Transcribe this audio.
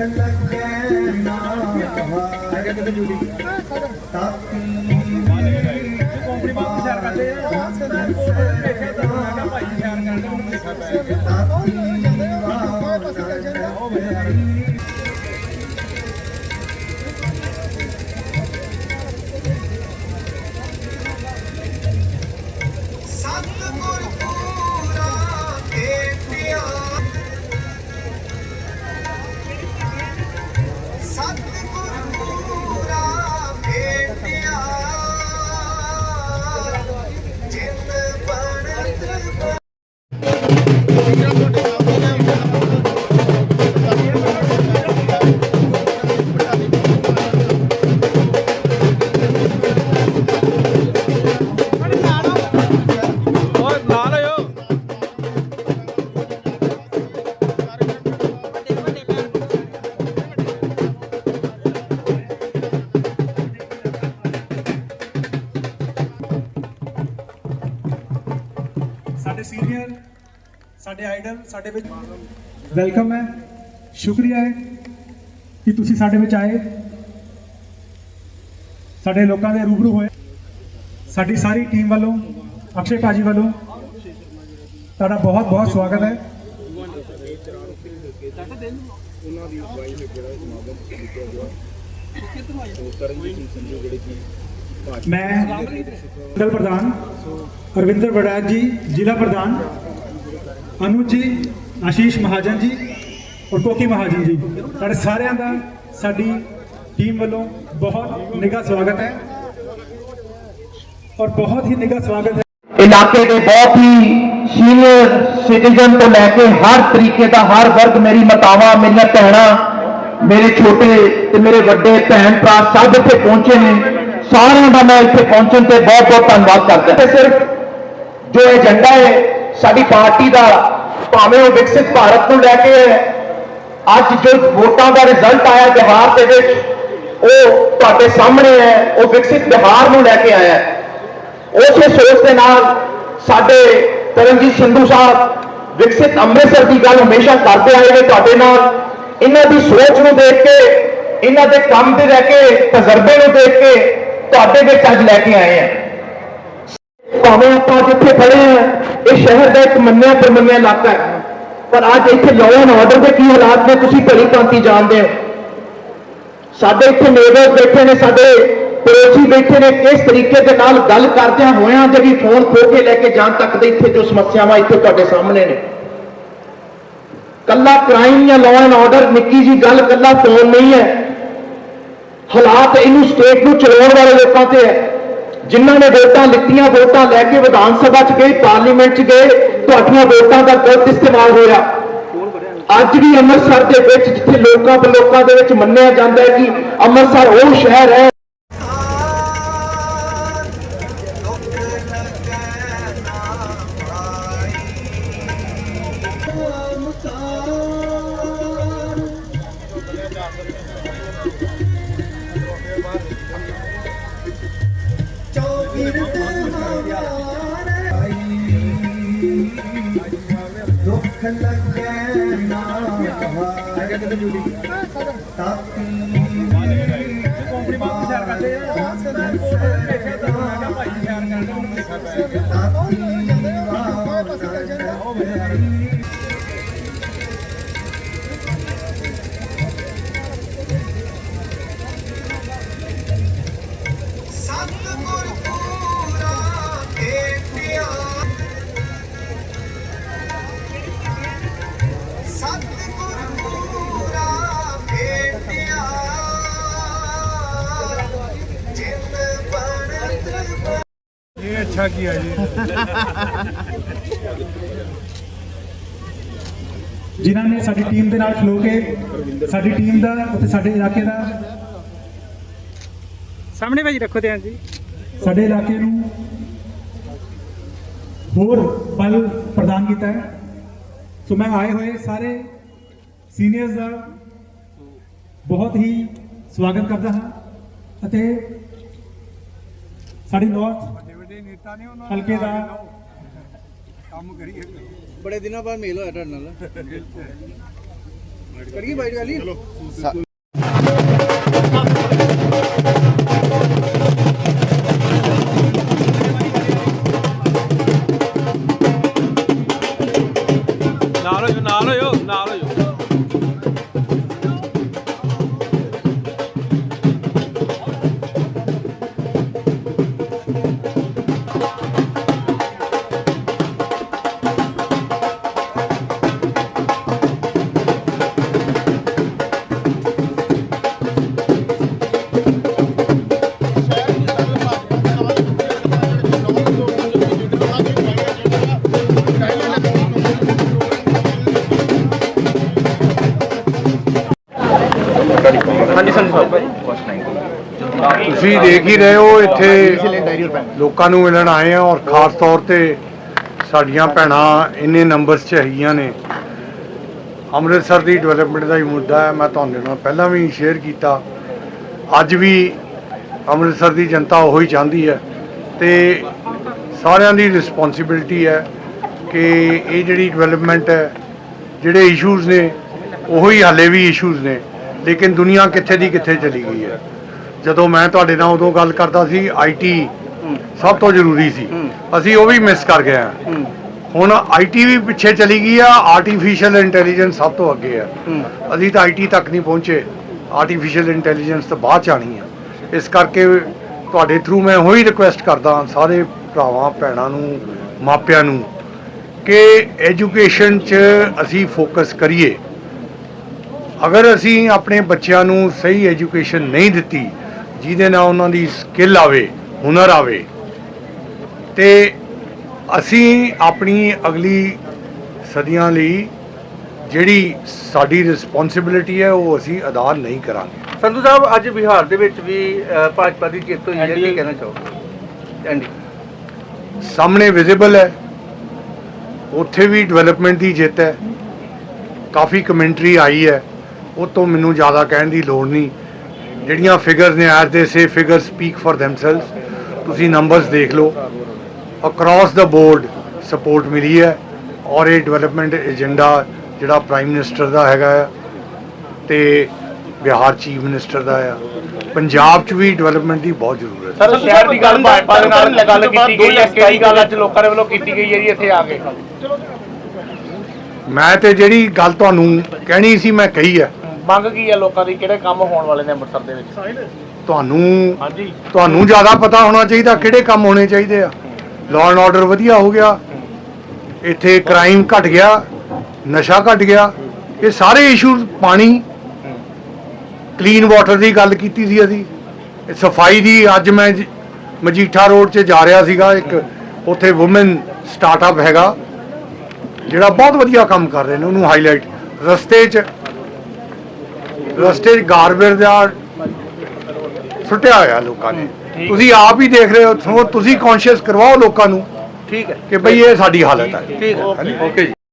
ਲੱਗੇ ਨਾ ਵਾਰ ਤਾਪੀ ਸਾਡੇ ਆਈਡਲ ਸਾਡੇ ਵਿੱਚ ਵੈਲਕਮ ਹੈ। ਸ਼ੁਕਰੀਆ ਹੈ ਕਿ ਤੁਸੀਂ ਸਾਡੇ ਵਿੱਚ ਆਏ। ਸਾਡੇ ਲੋਕਾਂ ਦੇ ਰੂਬਰੂ ਹੋਏ। ਸਾਡੀ ਸਾਰੀ ਟੀਮ ਵੱਲੋਂ, ਅਕਸ਼ੇ ਭਾਜੀ ਵੱਲੋਂ ਤੁਹਾਡਾ ਬਹੁਤ ਬਹੁਤ ਸਵਾਗਤ ਹੈ। ਮੈਂ ਮੰਡਲ ਪ੍ਰਧਾਨ ਅਰਵਿੰਦਰ ਵੜੈਚ ਜੀ, ਜ਼ਿਲ੍ਹਾ ਪ੍ਰਧਾਨ ਅਨੁਜ ਜੀ, ਆਸ਼ੀਸ਼ ਮਹਾਜਨ ਜੀ ਔਰ ਕੋਕੀ ਮਹਾਜਨ ਜੀ। ਤੁਹਾਡੇ ਸਾਰਿਆਂ ਦਾ ਸਾਡੀ ਟੀਮ ਵੱਲੋਂ ਬਹੁਤ ਨਿੱਘਾ ਸਵਾਗਤ ਹੈ ਔਰ ਬਹੁਤ ਹੀ ਨਿੱਘਾ ਸਵਾਗਤ ਹੈ। ਇਲਾਕੇ ਦੇ ਬਹੁਤ ਹੀ ਸੀਨੀਅਰ ਸਿਟੀਜ਼ਨ ਤੋਂ ਲੈ ਕੇ ਹਰ ਤਰੀਕੇ ਦਾ, ਹਰ ਵਰਗ ਮੇਰੀ ਮਾਤਾਵਾਂ, ਮੇਰੀਆਂ ਭੈਣਾਂ, ਮੇਰੇ ਛੋਟੇ ਤੇ ਮੇਰੇ ਵੱਡੇ ਭੈਣ ਭਰਾ ਸਭ ਇੱਥੇ ਪਹੁੰਚੇ ਨੇ। ਸਾਰਿਆਂ ਦਾ ਮੈਂ ਇੱਥੇ ਪਹੁੰਚਣ ਤੇ ਬਹੁਤ ਬਹੁਤ ਧੰਨਵਾਦ ਕਰਦਾ ਤੇ ਸਿਰਫ ਜੋ ਏਜੰਡਾ ਹੈ ਸਾਡੀ ਪਾਰਟੀ ਦਾ ਭਾਵੇਂ ਉਹ ਵਿਕਸਿਤ ਭਾਰਤ ਨੂੰ ਲੈ ਕੇ ਹੈ, ਅੱਜ ਜੋ ਵੋਟਾਂ ਦਾ ਰਿਜ਼ਲਟ ਆਇਆ ਬਿਹਾਰ ਦੇ ਵਿੱਚ, ਉਹ ਤੁਹਾਡੇ ਸਾਹਮਣੇ ਹੈ, ਉਹ ਵਿਕਸਿਤ ਬਿਹਾਰ ਨੂੰ ਲੈ ਕੇ ਆਇਆ ਉਸੇ ਸੋਚ ਦੇ ਨਾਲ ਸਾਡੇ ਤਰਨਜੀਤ ਸਿੰਧੂ ਸਾਹਿਬ ਵਿਕਸਿਤ ਅੰਮ੍ਰਿਤਸਰ ਦੀ ਗੱਲ ਹਮੇਸ਼ਾ ਕਰਦੇ ਆਏ ਨੇ ਤੁਹਾਡੇ ਨਾਲ। ਇਹਨਾਂ ਦੀ ਸੋਚ ਨੂੰ ਦੇਖ ਕੇ, ਇਹਨਾਂ ਦੇ ਕੰਮ 'ਤੇ ਰਹਿ ਕੇ, ਤਜਰਬੇ ਨੂੰ ਦੇਖ ਕੇ ਤੁਹਾਡੇ ਵਿੱਚ ਅੱਜ ਲੈ ਕੇ ਆਏ ਆ ਭਾਵੇਂ ਆਪਾਂ ਜਿੱਥੇ ਖੜੇ ਆ, ਇਹ ਸ਼ਹਿਰ ਦਾ ਇੱਕ ਮੰਨਿਆ ਪ੍ਰਮੰਨਿਆ ਇਲਾਕਾ ਹੈ। ਪਰ ਅੱਜ ਇੱਥੇ ਲਾਅ ਐਂਡ ਆਰਡਰ ਦੇ ਕੀ ਹਾਲਾਤ ਨੇ, ਤੁਸੀਂ ਭਲੀ ਭਾਂਤੀ ਜਾਣਦੇ ਹੋ। ਸਾਡੇ ਇੱਥੇ ਨੇਬਰ ਬੈਠੇ ਨੇ, ਸਾਡੇ ਪੜੋਸੀ ਬੈਠੇ ਨੇ, ਕਿਸ ਤਰੀਕੇ ਦੇ ਨਾਲ ਗੱਲ ਕਰਦਿਆਂ ਹੋਇਆਂ ਜਿਹੜੀ ਫੋਨ ਖੋ ਕੇ ਲੈ ਕੇ ਜਾਣ ਤੱਕ ਦੇ ਇੱਥੇ ਜੋ ਸਮੱਸਿਆਵਾਂ ਇੱਥੇ ਤੁਹਾਡੇ ਸਾਹਮਣੇ ਨੇ। ਕੱਲਾ ਕ੍ਰਾਈਮ ਜਾਂ ਲਾਅ ਐਂਡ ਆਰਡਰ ਨਿੱਕੀ ਜੀ ਗੱਲ, ਕੱਲਾ ਫੋਨ ਨਹੀਂ ਹੈ। ਹਾਲਾਤ ਇਹਨੂੰ ਸਟੇਟ ਨੂੰ ਚਲਾਉਣ ਵਾਲੇ ਲੋਕਾਂ ਤੇ ਹੈ। ਜਿਨ੍ਹਾਂ ਨੇ ਵੋਟਾਂ ਲਿੱਤੀਆਂ, ਵੋਟਾਂ ਲੈ ਕੇ ਵਿਧਾਨ ਸਭਾ 'ਚ ਗਏ, ਪਾਰਲੀਮੈਂਟ 'ਚ ਗਏ, ਤੁਹਾਡੀਆਂ ਵੋਟਾਂ ਦਾ ਗਲਤ ਇਸਤੇਮਾਲ ਹੋਇਆ। ਅੱਜ ਵੀ ਅੰਮ੍ਰਿਤਸਰ ਦੇ ਵਿੱਚ, ਜਿੱਥੇ ਲੋਕਾਂ ਬਲੋਕਾਂ ਦੇ ਵਿੱਚ ਮੰਨਿਆ ਜਾਂਦਾ ਹੈ ਕਿ ਅੰਮ੍ਰਿਤਸਰ ਉਹ ਸ਼ਹਿਰ ਹੈ। ਲੱਗੇ ਨਾ ਵਾਰ ਤਾਪੀ ਕੰਪਨੀ ਬਾਤ ਸ਼ੇਅਰ ਕਰਦੇ ਆ ਦੇਖਿਆ ਤਾਂ ਮੈਂ ਕਿਹਾ ਭਾਈ ਸ਼ੇਅਰ ਕਰਦੇ ਮੈਨੂੰ ਦੇਖਾ ਪੈ ਕੀ ਹੈ ਜੀ? ਜਿਨ੍ਹਾਂ ਨੇ ਸਾਡੀ ਟੀਮ ਦੇ ਨਾਲ ਖਲੋ ਕੇ ਸਾਡੀ ਟੀਮ ਦਾ ਅਤੇ ਸਾਡੇ ਇਲਾਕੇ ਦਾ ਸਾਹਮਣੇ ਭਾਜੀ ਰੱਖੋ ਧਿਆਨ ਜੀ। ਸਾਡੇ ਇਲਾਕੇ ਨੂੰ ਹੋਰ ਬਲ ਪ੍ਰਦਾਨ ਕੀਤਾ ਹੈ। ਸੋ ਮੈਂ ਆਏ ਹੋਏ ਸਾਰੇ ਸੀਨੀਅਰਸ ਦਾ ਬਹੁਤ ਹੀ ਸਵਾਗਤ ਕਰਦਾ ਹਾਂ ਅਤੇ ਸਾਡੀ ਨਾਰਥ ਵੱਡੇ ਵੱਡੇ ਨੇਤਾ ਨੇ ਉਹਨਾਂ ਹਲਕੇ ਦਾ। ਕੰਮ ਕਰੀਏ। ਬੜੇ ਦਿਨਾਂ ਬਾਅਦ ਮੇਲ ਹੋਇਆ ਤੁਹਾਡੇ ਨਾਲ। ਨਾਲ ਤੁਸੀਂ ਦੇਖ ਹੀ ਰਹੇ ਹੋ ਇੱਥੇ ਲੋਕਾਂ ਨੂੰ ਮਿਲਣ ਆਏ ਆ ਔਰ ਖਾਸ ਤੌਰ ਤੇ ਸਾਡੀਆਂ ਭੈਣਾਂ ਇੰਨੇ ਨੰਬਰਸ 'ਚ ਹੈਗੀਆਂ ਨੇ। ਅੰਮ੍ਰਿਤਸਰ ਦੀ ਡਿਵੈਲਪਮੈਂਟ ਦਾ ਹੀ ਮੁੱਦਾ ਹੈ ਮੈਂ ਤੁਹਾਡੇ ਨਾਲ ਪਹਿਲਾਂ ਵੀ ਸ਼ੇਅਰ ਕੀਤਾ। ਅੱਜ ਵੀ ਅੰਮ੍ਰਿਤਸਰ ਦੀ ਜਨਤਾ ਉਹੀ ਚਾਹੁੰਦੀ ਹੈ ਤੇ ਸਾਰਿਆਂ ਦੀ ਰਿਸਪੌਂਸਿਬਿਲਟੀ ਹੈ ਕਿ ਇਹ ਜਿਹੜੀ ਡਿਵੈਲਪਮੈਂਟ ਹੈ ਜਿਹੜੇ ਇਸ਼ੂਜ਼ ਨੇ ਉਹੀ ਹਾਲੇ ਵੀ ਇਸ਼ੂਜ਼ ਨੇ। ਲੇਕਿਨ ਦੁਨੀਆ ਕਿੱਥੇ ਦੀ ਕਿੱਥੇ ਚਲੀ ਗਈ ਹੈ। ਜਦੋਂ ਮੈਂ ਤੁਹਾਡੇ ਨਾਲ ਉਦੋਂ ਗੱਲ ਕਰਦਾ ਸੀ ਆਈਟੀ ਸਭ ਤੋਂ ਜ਼ਰੂਰੀ ਸੀ। ਅਸੀਂ ਉਹ ਵੀ ਮਿਸ ਕਰ ਗਏ ਹਾਂ। ਹੁਣ ਆਈਟੀ ਵੀ ਪਿੱਛੇ ਚਲੀ ਗਈ ਆ ਆਰਟੀਫੀਸ਼ੀਅਲ ਇੰਟੈਲੀਜੈਂਸ ਸਭ ਤੋਂ ਅੱਗੇ ਆ। ਅਸੀਂ ਤਾਂ ਆਈਟੀ ਤੱਕ ਨਹੀਂ ਪਹੁੰਚੇ। ਆਰਟੀਫੀਸ਼ੀਅਲ ਇੰਟੈਲੀਜੈਂਸ ਤਾਂ ਬਾਅਦ ਚ ਆਣੀ ਆ। ਇਸ ਕਰਕੇ ਤੁਹਾਡੇ ਥਰੂ ਮੈਂ ਉਹੀ ਰਿਕੁਐਸਟ ਕਰਦਾ ਸਾਰੇ ਭਰਾਵਾਂ ਭੈਣਾਂ ਨੂੰ ਮਾਪਿਆਂ ਨੂੰ ਕਿ ਐਜੂਕੇਸ਼ਨ 'ਚ ਅਸੀਂ ਫੋਕਸ ਕਰੀਏ। ਅਗਰ ਅਸੀਂ ਆਪਣੇ ਬੱਚਿਆਂ ਨੂੰ ਸਹੀ ਐਜੂਕੇਸ਼ਨ ਨਹੀਂ ਦਿੱਤੀ ਜਿਹਦੇ ਨਾਲ ਉਹਨਾਂ ਦੀ ਸਕਿੱਲ ਆਵੇ ਹੁਨਰ ਆਵੇ ਤੇ ਅਸੀਂ ਆਪਣੀ ਅਗਲੀ ਸਦੀਆਂ ਲਈ ਜਿਹੜੀ ਸਾਡੀ ਰਿਸਪੌਂਸਿਬਿਲਿਟੀ ਹੈ ਉਹ ਅਸੀਂ ਅਦਾ ਨਹੀਂ ਕਰਾਂਗੇ। ਸੰਧੂ ਸਾਹਿਬ ਅੱਜ ਬਿਹਾਰ ਦੇ ਵਿੱਚ ਵੀ ਭਾਜਪਾ ਦੀ ਜਿੱਤ ਹੋਈ ਹੈ ਕੀ ਕਹਿਣਾ ਚਾਹੋਗੇ? ਐਂਡੀ ਸਾਹਮਣੇ ਵਿਜ਼ੀਬਲ ਹੈ ਉੱਥੇ ਵੀ ਡਿਵੈਲਪਮੈਂਟ ਦੀ ਜਿੱਤ ਹੈ ਕਾਫੀ ਕਮੈਂਟਰੀ ਆਈ ਹੈ। ਉਹ ਤੋਂ ਮੈਨੂੰ ਜ਼ਿਆਦਾ ਕਹਿਣ ਦੀ ਲੋੜ ਨਹੀਂ। ਜਿਹੜੀਆਂ ਫਿਗਰਸ ਨੇ as they say figure speak for themselves ਤੁਸੀਂ ਨੰਬਰਸ ਦੇਖ ਲਓ। ਅਕ੍ਰੋਸ ਦਾ ਬੋਰਡ ਸਪੋਰਟ ਮਿਲੀ ਹੈ ਔਰ ਇਹ ਡਿਵੈਲਪਮੈਂਟ ਏਜੰਡਾ ਜਿਹੜਾ ਪ੍ਰਾਈਮ ਮਿਨਿਸਟਰ ਦਾ ਹੈਗਾ ਹੈ ਤੇ ਬਿਹਾਰ ਚੀਫ ਮਿਨਿਸਟਰ ਦਾ ਆ। ਪੰਜਾਬ 'ਚ ਵੀ ਡਿਵੈਲਪਮੈਂਟ ਦੀ ਬਹੁਤ ਜ਼ਰੂਰਤ ਹੈ। ਸਰ ਸ਼ਹਿਰ ਦੀ ਗੱਲ ਭਾਜਪਾ ਦੇ ਨਾਲ ਗੱਲ ਕੀਤੀ ਗਈ ਹੈ ਕਿਹੜੀ ਗੱਲ ਅੱਜ ਲੋਕਾਂ ਦੇ ਵੱਲੋਂ ਕੀਤੀ ਗਈ ਹੈ ਜੀ ਇੱਥੇ ਆ ਕੇ? ਮੈਂ ਤੇ ਜਿਹੜੀ ਗੱਲ ਤੁਹਾਨੂੰ ਕਹਿਣੀ ਸੀ ਮੈਂ ਕਹੀ ਹੈ। ਮੰਗ ਕੀ ਹੈ ਲੋਕਾਂ ਦੀ? ਕਿਹੜੇ ਕੰਮ ਹੋਣ ਵਾਲੇ ਨੇ ਅੰਮ੍ਰਿਤਸਰ ਦੇ ਵਿੱਚ? ਤੁਹਾਨੂੰ ਹਾਂਜੀ। ਤੁਹਾਨੂੰ ਜ਼ਿਆਦਾ ਪਤਾ ਹੋਣਾ ਚਾਹੀਦਾ ਕਿਹੜੇ ਕੰਮ ਹੋਣੇ ਚਾਹੀਦੇ ਆ। ਲਾਅ ਐਂਡ ਆਰਡਰ ਵਧੀਆ ਹੋ ਗਿਆ। ਇੱਥੇ ਕ੍ਰਾਈਮ ਘਟ ਗਿਆ ਨਸ਼ਾ ਘਟ ਗਿਆ। ਇਹ ਸਾਰੇ ਇਸ਼ੂਜ਼ ਪਾਣੀ ਕਲੀਨ ਵਾਟਰ ਦੀ ਗੱਲ ਕੀਤੀ ਸੀ ਅਸੀਂ। ਇਹ ਸਫ਼ਾਈ ਦੀ ਅੱਜ ਮੈਂ ਮਜੀਠਾ ਰੋਡ 'ਚ ਜਾ ਰਿਹਾ ਸੀਗਾ। ਇੱਕ ਉੱਥੇ ਔਮਨ ਸਟਾਰਟਅਪ ਹੈਗਾ। ਜਿਹੜਾ ਬਹੁਤ ਵਧੀਆ ਕੰਮ ਕਰ ਰਹੇ ਨੇ ਉਹਨੂੰ ਹਾਈਲਾਈਟ ਰਸਤੇ 'ਚ ਰਸਤੇ 'ਚ ਗਾਰਬੇਜ ਦਾ ਸੁੱਟਿਆ ਹੋਇਆ ਲੋਕਾਂ ਨੇ। ਤੁਸੀਂ ਆਪ ਹੀ ਦੇਖ ਰਹੇ ਹੋ ਤੁਸੀਂ ਕੌਨਸ਼ੀਅਸ ਕਰਵਾਓ ਲੋਕਾਂ ਨੂੰ ਠੀਕ ਹੈ। ਕਿ ਭਈ ਇਹ ਸਾਡੀ ਹਾਲਤ ਹੈ। ਠੀਕ ਹੈ। ਓਕੇ ਜੀ